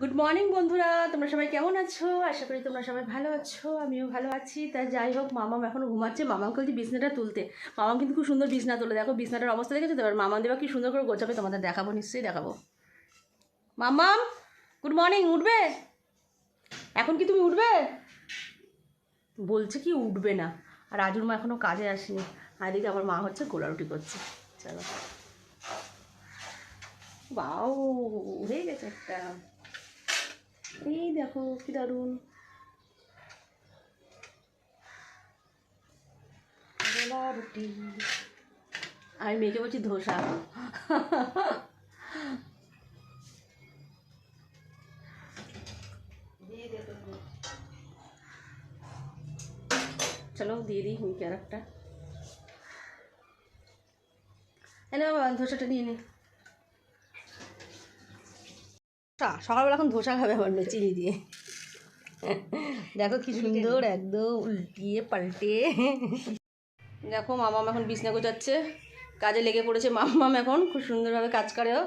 Good morning বন্ধুরা। তোমরা সবাই কেমন আছো? আশা করি তোমরা সবাই ভালো আছো, আমিও ভালো আছি। তা যাই হোক, মামাম এখন ঘুমাচ্ছে। মামামকে বলছি বিছনাটা তুলতে। মামাম কিন্তু খুব সুন্দর বিছনা তোলে। দেখো, বিছনাটার অবস্থা দেখেছ? তো এবার মামাম দেবা কি সুন্দর করে গোছাবে, তোমাদের দেখাবো, নিশ্চয়ই দেখাবো। মামাম গুড মর্নিং উঠবে? এখন কি তুমি উঠবে? বলছে কি উঠবে না। আর রাজুর মা এখনও কাজে আসেনি। আর এদিকে আমার মা হচ্ছে গোলা রুটি করছে। চলো। বাও, হয়ে গেছে একটা। দেখো কি দারুণ। রুটি। আমি মেয়েকে বলছি ধোসা। চলো দিয়ে দিই হুমকি আর একটা এনে বাবা ধোসাটা নিয়ে নে ধোসা সকালবেলা এখন ধোসা খাবে আমার মেয়ে চিনি দিয়ে। দেখো কি সুন্দর একদম উল্টিয়ে পাল্টে। দেখো মামাম এখন বিছনা গোছাচ্ছে কাজে লেগে পড়েছে মামাম এখন খুব সুন্দরভাবে কাজ করেও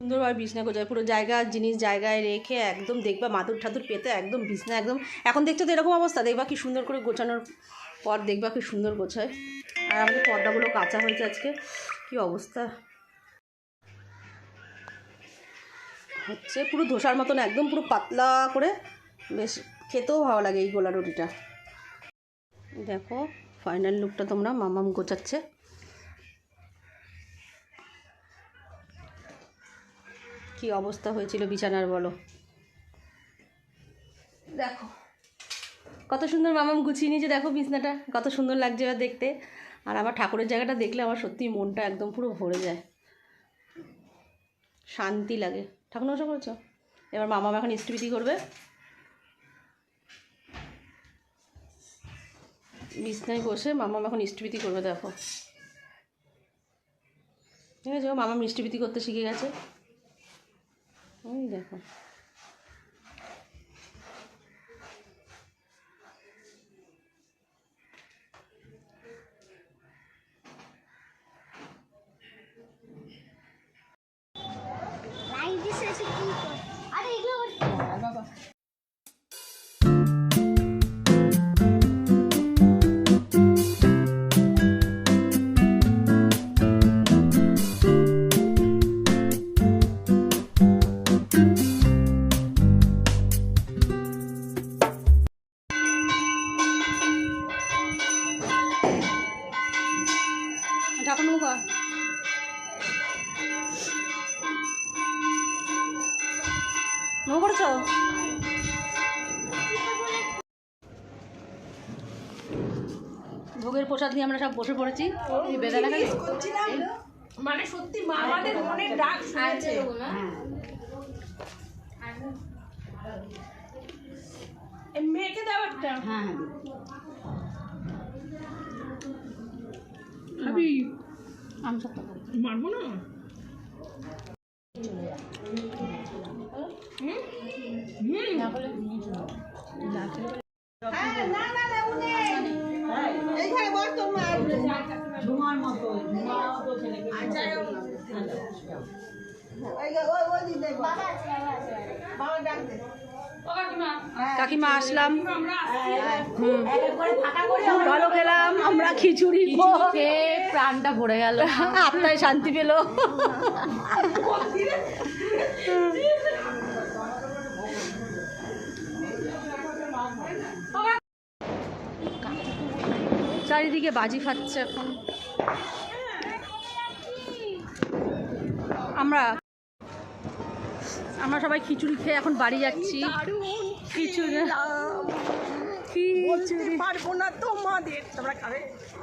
সুন্দরভাবে বিছনা গোছায় পুরো জায়গা জিনিস জায়গায় রেখে একদম দেখবা মাদুর ঠাদুর পেতে একদম বিছনা একদম। এখন দেখছ তো এরকম অবস্থা দেখবা কি সুন্দর করে গোছানোর পর দেখবা কি সুন্দর গোছায়। আর আমাদের পর্দাগুলো কাঁচা হয়েছে আজকে কি অবস্থা। হচ্ছে পুরো ধোসার মতন, একদম পুরো পাতলা করে। বেশ, খেতেও ভালো লাগে এই গোলা রুটিটা। দেখো ফাইনাল লুকটা তোমরা, মামাম গোছাচ্ছে। কি অবস্থা হয়েছিল বিছানার বলো? দেখো, কত সুন্দর মামাম গুছিয়ে নিয়েছে, দেখো বিছনাটা। কত সুন্দর লাগছে এবার দেখতে। আর আমার ঠাকুরের জায়গাটা দেখলে আমার সত্যি মনটা একদম পুরো ভরে যায়। শান্তি লাগে। ঠাকুর নমস্কার করেছ এবার মামা এখন ইষ্টবিধি করবে। বিছনায় বসে মামা এখন ইষ্টবিধি করবে, দেখো। ঠিক আছে মামা মিষ্টিবিধি করতে শিখে গেছে। ওই দেখো। আরে এগুলো করেছ ভোগের প্রসাদ নিয়ে আমরা সব বসে পড়েছি। বেদানা মানে সত্যি মা আমাদের ডাক শুনেছে। মেয়েকে দাও একটা। হ্যাঁ ভাবি। আমি সব মারবো না? কাকিমা আসলাম। ভালো খেলাম আমরা খিচুড়ি খেয়ে। প্রাণটা ভরে গেল। আত্মায় শান্তি পেল। চারিদিকে বাজি ফাটছে এখন। আমরা আমরা সবাই খিচুড়ি খেয়ে এখন বাড়ি যাচ্ছি। খিচুড়ি খিচুড়ি। পারব না তোমাদের। তোমরা খাবে।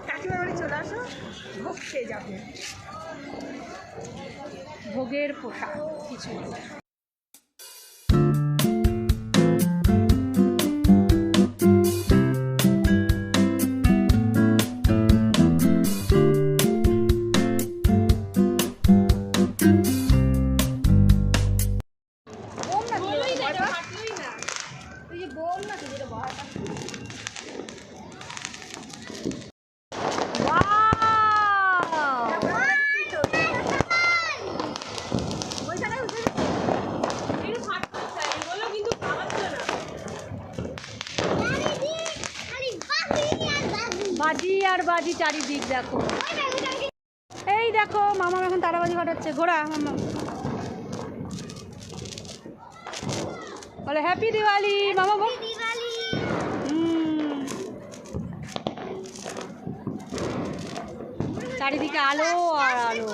কাকিমার বাড়ি চলে আসো ভোগ খেয়ে যাবে। ভোগের পোশাক খিচুড়ি তারার বাজি চারিদিক দেখো। এই দেখো মামা এখন তারাবাজি ঘটাচ্ছে ঘোড়া মামা। বলে হ্যাপি দিওয়ালি মামা বল চারিদিকে আলো আর আলো।